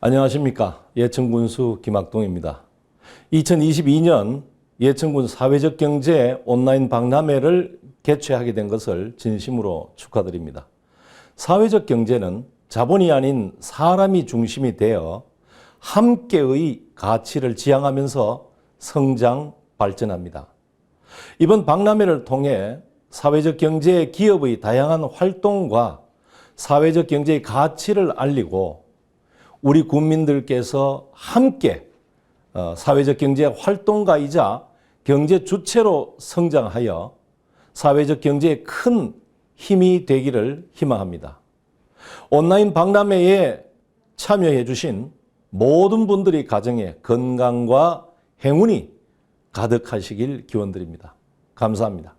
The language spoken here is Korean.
안녕하십니까. 예천군수 김학동입니다. 2022년 예천군 사회적 경제 온라인 박람회를 개최하게 된 것을 진심으로 축하드립니다. 사회적 경제는 자본이 아닌 사람이 중심이 되어 함께의 가치를 지향하면서 성장, 발전합니다. 이번 박람회를 통해 사회적 경제 기업의 다양한 활동과 사회적 경제의 가치를 알리고 우리 국민들께서 함께 어, 사회적 경제 활동가이자 경제 주체로 성장하여 사회적 경제에 큰 힘이 되기를 희망합니다. 온라인 박람회에 참여해 주신 모든 분들이 가정에 건강과 행운이 가득하시길 기원드립니다. 감사합니다.